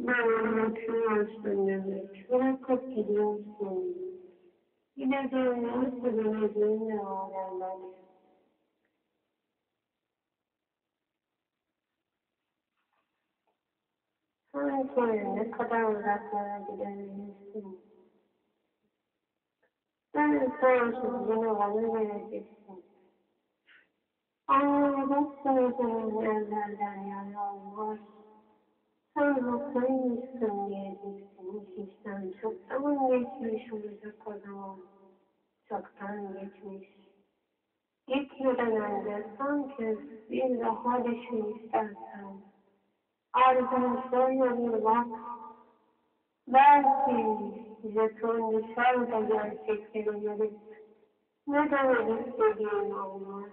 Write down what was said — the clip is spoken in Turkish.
Bırakıyorsun demek. Bırakıp gidiyorsun. Yine nasıl döneceğini öğrenmek. Sanki ne kadar uzaklara gidebilirsin. Ben sonsuz yine bana vereceksin. Anlayacaksın senin ellerden yana olmaz. Sen haklıymışsın diyeceksin. İşten çoktan geçmiş olacak o zaman. Çoktan geçmiş. Gitmeden önce son kez bir daha düşün istersen. Ardından şöyle bir bak. Belki jeton düşer de gerçekleri görüp ne demek istediğin olmaz.